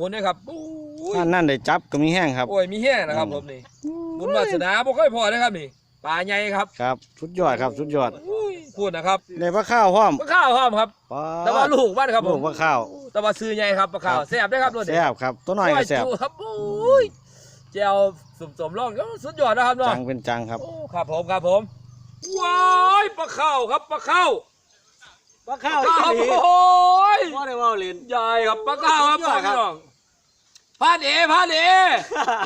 ผลด้วยครับโอ้ยท่านนั่นได้จับก็มีแห้งครับ โอ้ยมีแห้งนะครับอืมผมนี่บุญวาสนาบ่ค่อยพอนะครับนี่ปลาใหญ่ครับครับสุดยอดครับสุดยอดอุ้ยพูดนะครับได้ปลาข้าวพร้อมปลาข้าวครับครับปลาแต่ว่าลูกบ้านครับผลูมกปลาข้าวแต่ว่าซื้อใหญ่ครับปลาข้าวครับแซ่บได้ครับรสเด็ดแซ่บครับตัวน้อยก็แซ่บซจูครับโอ้ยแจวสมๆร่องก็สุดยอดนะครับเนาะจังเป็นจังครับโอ้ครับผมครับผมว้ายปลาข้าวครับปลาข้าว ปลาข้าวปลาข้าวอีหลีโอ้ยว่าได้ว่าเล่น ใหญ่ครับปลาข้าวครับสุดยอดครับพี่น้องพานเอพานเอ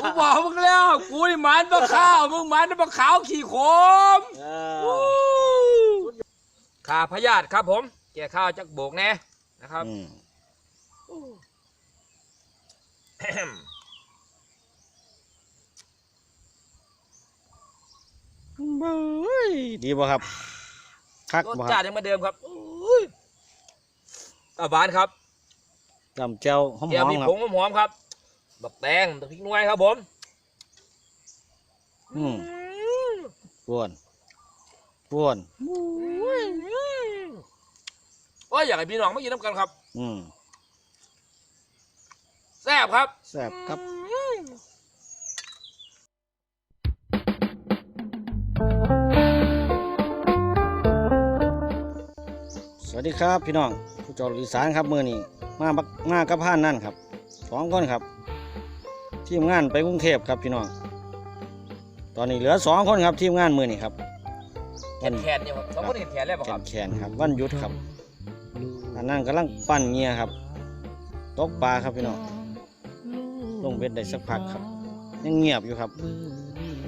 กูบอกมึงแล้ว กูนี่หมันปลาข้าวมึงหมันปลาขาวขี่โคมเอวู้อขาพยาธิครับผมแก่ข้าวจักโบกแน่นะครับ อืมเบ้ยดีบ่ครับคักรสบ่คชารับติยังเหมาเดิมครับอุ้ ยอะหวานครับจำเจ้าหอมเดี๋ยวมีๆครัผบงหอมๆครับบักแตงบักพริกหน่วยครับผมอืมป้วนป้วน โอ้ยอยากให้พี่น้องมากินน้ำกันครับอืมแซ่บครับแซ่บครับ สวัสดีครับพี่น้องผู้ จออีสานครับมือนี้มาบักมากับผ่านนั่นครับสองคนครับ ทีมงานไปกรุงเทพครับพี่น้องตอนนี้เหลือสองคนครับทีมงานมือนี้ครับแขนแขนเนี่ยครับสองคนเห็นแขนแล้วป่ะครับแขนครับวันยุดครับอันนั้นกำลังปั้นเงียครับตกปลาครับพี่น้องลงเบ็ดได้สักพักครับ ยังเงียบอยู่ครับ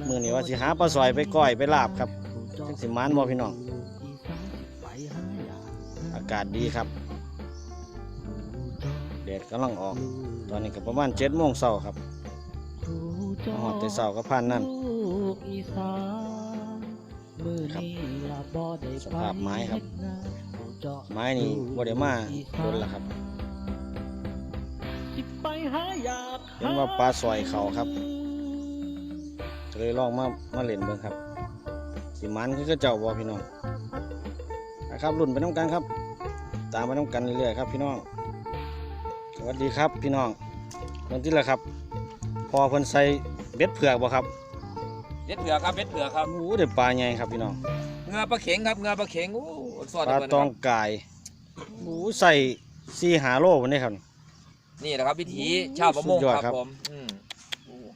มือนี้ว่าสิหาปลาซอยไปก้อยไปลาบครับจังสิมานบ่พี่น้องอากาศดีครับ ดดกำลังออก ตอนนี้ก็ประมาณเจ็ดโมงเช้าครับมาหอดแต่เช้าก็ผ่านนั่นครับสภาพไม้ครับ ไม้นี่บ่ได้มาโดนละครับเห็นว่าปลาซอยเขาครับก็เลยลองมามาเล่นเบิ่งครับ สิมันคือก็เจ้าบ่พี่น้องนะครับรุ่นไปน้ำกันครับ ตามไปน้ำกันเรื่อยๆครับพี่น้อง สวัสดีครับพี่น้องเรื่องที่ละครับ พอเพิ่นใส่เบ็ดเผือกบ่ครับเบ็ดเผือกครับเบ็ดเผือกครับโอ้ได้ปลาใหญ่ครับพี่น้องเงาปลาเข็งครับเงาปลาเข็งโอ้สอดปลาเปิดตองนะครับกายโอ้ใส่สี่หาโลวันนี้ครับ นี่นะครับวิถีชาวประมงสุดยอดคครัรับบผมอืม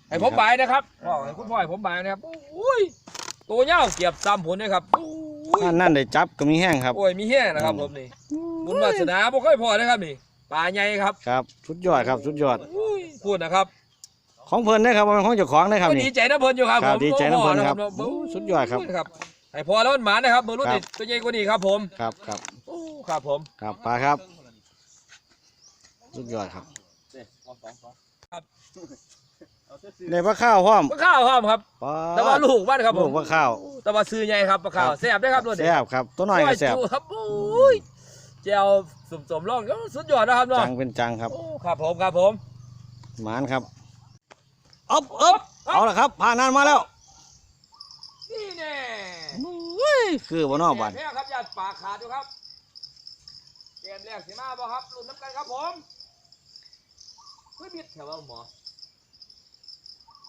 ให้ผมบายนะครับพ่อให้คุณพ่อให้ผมบายนะครับอุ้ยตัวเน่าเกียบซ้ำผลด้วยครับอุ้ยถ้านั่นได้จับก็มีแห้งครับโอ้ยมีแห้งนะครับผมนี่บุญวาสนาบ่ค่อยพอนะครับนี่ ปลาใหญ่ครับครับสุดยอดครับสุดยอดอุ้ยพูดนะครับของเพิ่นนะครับบ่แม่นของเจ้าของนะครับก็นี่ดีใจนะเพิ่นอยู่ครับครัผบมดีใจนะเพิ่นครับโอ้โหโอ้สุดยอดครับ ครับให้พอแล้วมันหมานะครับมือรุ่นครันี่บตัวใหญ่กว่านี้ครับผมครับครับโอ้ครับผม ครับปลาครับ สุดยอดครับได้ปลาข้าวพร้อมปลาข้าวครับครับปลาแต่ว่าลูกบ้านครับผลูมกปลาข้าวแต่ว่าซื้อใหญ่ครับปลาข้าวครับแซ่บได้ครับรสเด็ดแซ่บครับ ตัวน้อยก็แซ่บซจูครับโอ้ย แจวสมๆร่องก็สุดยอดนะครับเนาะจังเป็นจังครับโอ้ครับผมครับผมหมานครับอ๊อบอ๊อบเอาละครับผ่านนานมาแล้วนี่แน่อุ้ยคือบ่นอกบ้านแม่ครับญาติปากขาดอยู่ครับเกมแรกสิมาบ่ครับลุ้นน้ำกันครับผมเฮ้ยบิดแถวว่าหมอ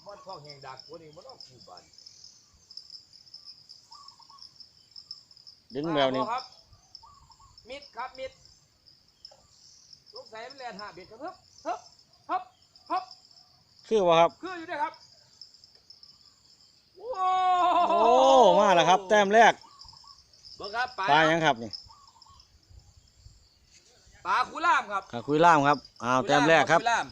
บ้านพ่อแห่งดักวันนี้มันออกคู่บ้านดึงแมวนี่มาบ่ครับ มิดครับมิดลูกใส่มันแลนหาเบ็ดครับฮึบฮึบฮึบฮึบคือบ่ครับ คืออยู่ด้วยครับโอ้โอ้มาแล้วครับ แต้มแรกเบิ่งครับปลาปลายังครับนี่ปลาคูล่ามครับขาคุยล่ามครับอ้าวแต้มแรกครับคูล่าม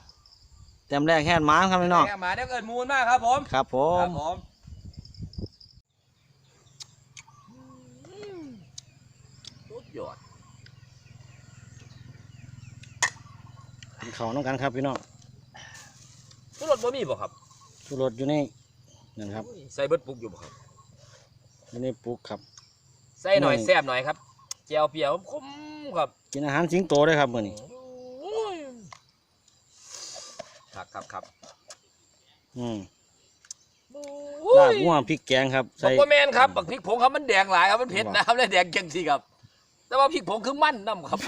แต้มแรกแห่นหมานครับพี่น้องแม่หมาได้เกิดมูลมากครับผมครับผครัมบผมสุดยอด กินข้าวน้องกันครับพี่น้องสุดรสบ่มีบ่ครับชูรสอยู่ในนั่นครับ ใส่เบิดปุกอยู่บ่ครับอยู่ในปุกครับ ใส่หน่อยไม่แซ่บหน่อยครับแจ่วเปรี้ยวคมครับ กินอาหารสิงโตด้วยครับมื้อนี้ครับครับครับอืมลาลาบบงัวพริกแกงครับบอใส่กว่าแมนครับบักพริกผงครับมันแดงหลายครับมันเผ็ดนะครับและแดงเก่งสิครับ แต่ว่าพริกผงคือมันน้ำครับ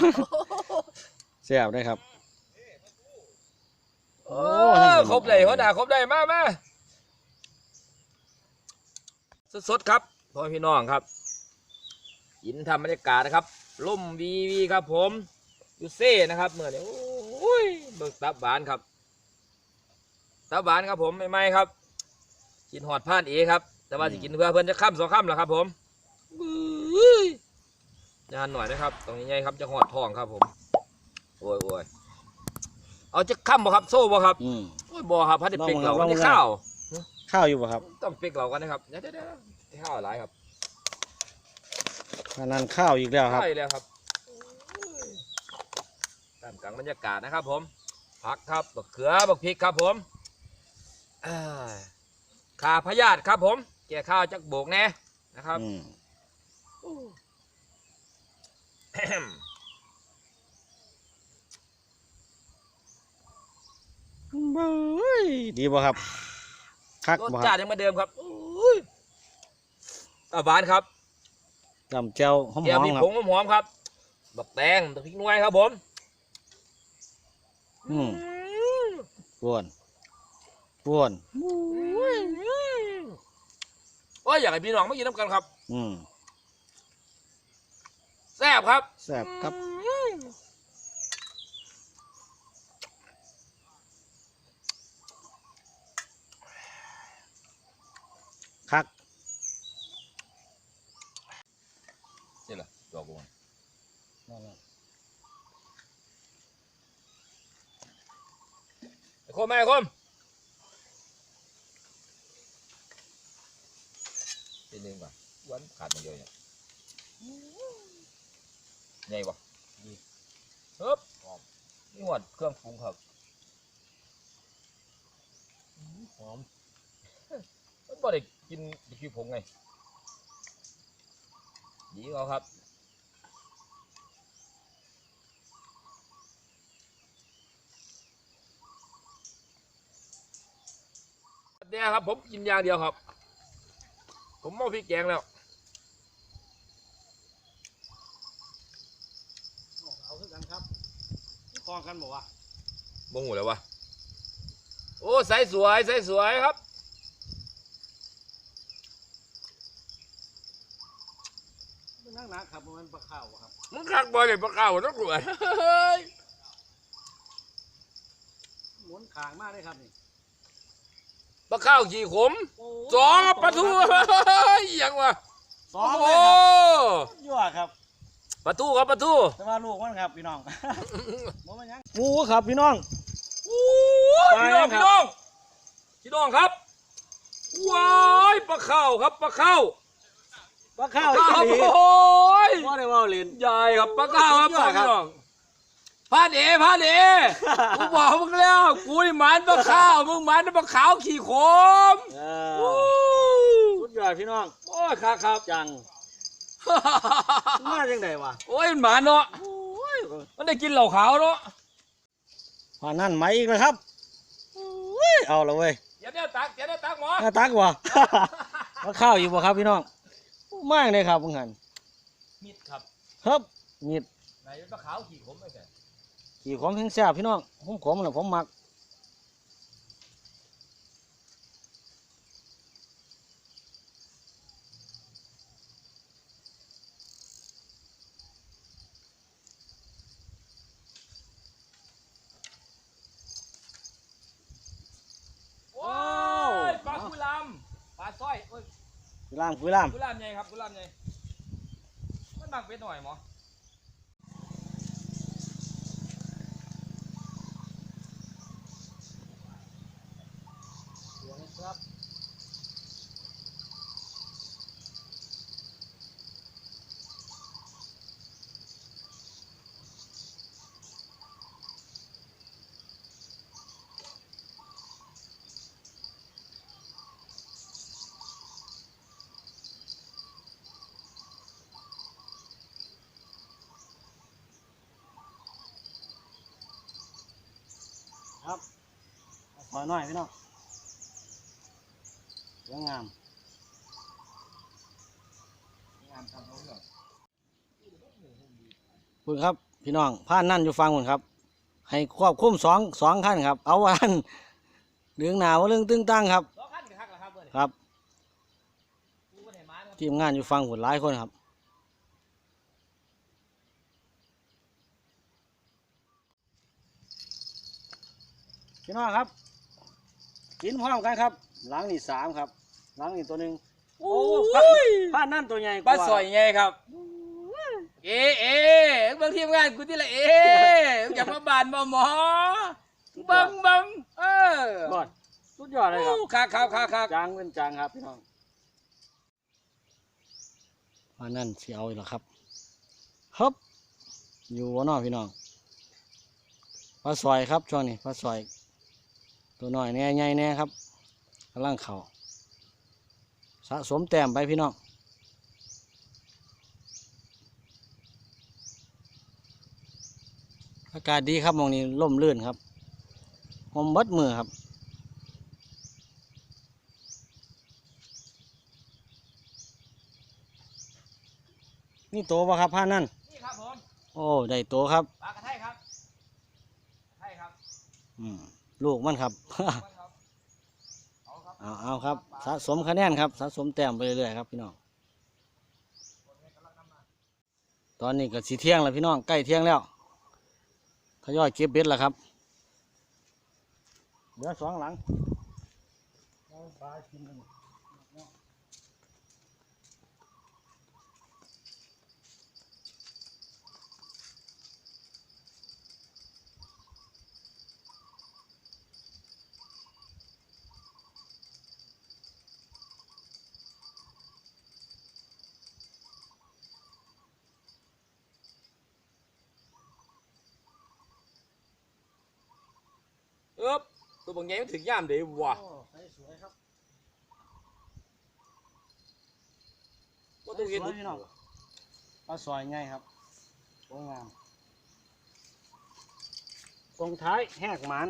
แซ่บด้วยครับ รบเลยหัวหน้าครบได้มามาสดๆครับพ่อพี่น้องครับยินทำบรรยากาศนะครับล่มวีวีครับ ผมยูเซ่นะครับเมื่อนี้โอ้ยเบิกตับบานครับตับบานครับผมไม่ไม่ๆครับกินหอดผ่านเอครับ แต่ว่าสิกินเพื่อเพื่อนจะข้ามสองข้ามแหละครับ ผมบื้อยานหน่อยนะครับ ตรงนี้ไงครับจะหอดทองครับผม โอ้ยโอ้ย เอาจะข้ามบ่ครับโซ่บ่ครับอืม โอ้ยบ่ครับพัดได้เปกเราลองๆได้ข้าวข้าวอยู่ป่ะครับต้องเปกเรากันนะครับเดี๋ยวเดี๋ยวเดี๋ยวได้ข้าวหลายครับอันนั้นข้าวอีกแล้วครับ ใช่แล้วครับตามกลางบรรยากาศนะครับ ผมผักครับบักเขือบักพริกครับผมอ่าขาพยาธิครับ ผมแก่ข้าวจักโบกแน่นะครับ อืม เบ้ยดีป่ะครับคักรสป่ะคชารับติยังเหมือนเดิมครับอุ้ยตาบานครับจำเจ้าหอมแก้วมีๆครัผบงหอมๆครับบักแตงบักพริกหน่วยครับผมอืม ป้วนป้วนโอ้ยอยากให้พี่น้องมากินน้ำกันครับ อืมแซ่บครับ แซ่บครับคัก นี่แหละ ดอกบัวไอ้คมแม่ไอ้คมทีนึงก่อนวันขาดมันเดียวเนี่ยใหญ่ปะฮึบหอมนี่หวดเครื่องปรุงครับอื้อหอมมันบ่ได้กินดิคิวผงไงดีเอาครับ เนี่ยครับ ผมกินอย่างเดียวครับ ผมเอาพริกแกงแล้วเอาคือกันครับคองกันบอกว่าบ่หูแล้ววะโอ้ใสสวยใสสวยครับมันนั่งนักครับมันปลาข้าวครับมึงคักบอยเลยปลาข้าวต้องกลัวเฮ้ยหมุนขางมากเลยครับนี่ป ลาข้าวขี่ขมสองปลาทูเฮ้ยยังวะสองโอ้เลยครับยั่วครับปลาทูครับปลาทูแต่ว่าลูกมันครับพี่น้องบ่มันยังหมูครับพี่น้องโอ้ยพี่น้องไปครับพี่น้องพี่น้องครับว้ายปลาข้าวครับปลาข้าวปลาข้าวปลาข้าวอีหลีโอ้ยว่าได้ว่าเล่นใหญ่ครับปลาข้าวครับสุดยอดครับพี่น้อง พาเดพาเดกูบอกมึงแล้วกูนี่หมันปลาข้าวมึงหมันปลาขาวขี่โคมเอโอ้อสุดยอดพี่น้องโอ้ยครับครับจังมาจังไดวะโอ้ยหมาเนาะโอ้ยมันได้กินเหล้าขาวเนาะพอนั่นไหมอีกแล้วครับโอ้ยเอาละเว้ยเดี๋ยวเดี๋ยวตักเดี๋ยวเดี๋ยวตักหมอน่าตักวะปลาข้าวอยู่บ่ครับพี่น้องมากเลยครับมึงหันมิดครับครับมีด ไหนเป็นปลาขาวขี่โคมไม่ใช่ ขี่ของแข็งแซ่บพี่น้องผมขมน่ะผมมักโอ้ยปลากุลามปลาสร้อยโอ้ยกุยลามกุยลามกุลามใหญ่ครับกุลามใหญ่มันมักเป็ดหน่อยหมอ ครับขอหน่อยพี่น้องสวยงามงามทำเขาเรื่องคุณครับพี่น้องผ่านนั่นอยู่ฟังคุณครับ ให้ควบคุมสองสองขั้นครับ เอาวันเรื่องหนาวเรื่องตึงตั้งครับสองคันกับคักละครับเมื่อนี้ครับกูบ่ได้หมานครับทีมงานอยู่ฟังหุ่นหลายคนครับ พี่น้องครับ กินพร้อมกันครับ หลังนี่สามครับ หลังนี่ตัวหนึ่งโอ้ผ้านั่นตัวใหญ่กปลาว่าสอยไงครับ เอ๊ะเอ๊ะเบิ่งทีมงานกูที่ละเอ๊ะอยากมาบานบ่หมอเบิ่งเบิ่งเออบอดสุดยอดเลยครับโอ้คักคักคักคักจางเป็นจางครับพี่น้องผ้านั่นสิเอาอีกแล้วครับฮึบอยู่วะเนาะพี่น้องปลาซอยครับช่วงนี้ปลาซอย ตัวน้อยแน่ใหญ่แน่ครับกำลังเข่าสะสมแต้มไปพี่น้องอากาศดีครับหมองนี้ล่มลื่นครับหอมเบัดมือครับนี่โตปะครับผ้านั่นนี่ครับผมโอ้ได้โตครับปลากระไทยครับไทยครับ อืม ลูกมันครับมันครับเอาครับ เอาเอาครับสะสมคะแนนครับสะสมแต้มไปเรื่อยๆครับพี่น้อง ตอนนี้ก็สีเที่ยงแล้วพี่น้องใกล้เที่ยงแล้วทยอยเก็บเบ็ดแล้วครับ เหลือสองหลัง ปลากินกันเอ๊บตัวบางใหญ่มันถึงย่ามเดี๋ยวว่ะโอ้ใส่สวยครับว่าต้องเห็นสวยพี่น้องปลาซอยง่ายครับสวยงามตรงท้ายแหกหมาน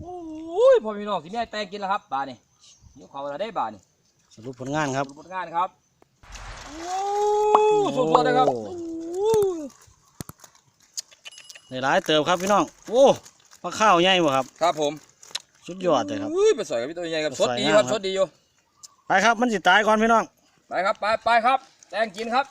โอ้ยพ่อพี่น้องสิแม่แต่งกินแล้วครับบานี่เดี๋ยวเขาเราได้บานี่สรุปผลงานครับดูผลงานครับโอ้ สุดยอดเลยครับโอ้ในหลายเติบครับพี่น้อง โอ้ปลาข้าวใหญ่บ่ครับ ครับผม สุดยอดเลยครับอุ้ยไปสอยกับพี่ตัวใหญ่ครับไปสสดอยดีงามครับครับสดดีอยู่ ไปครับ มันสิตายก่อนพี่น้อง ไปครับ ไปไปครับ แต่งกินครับ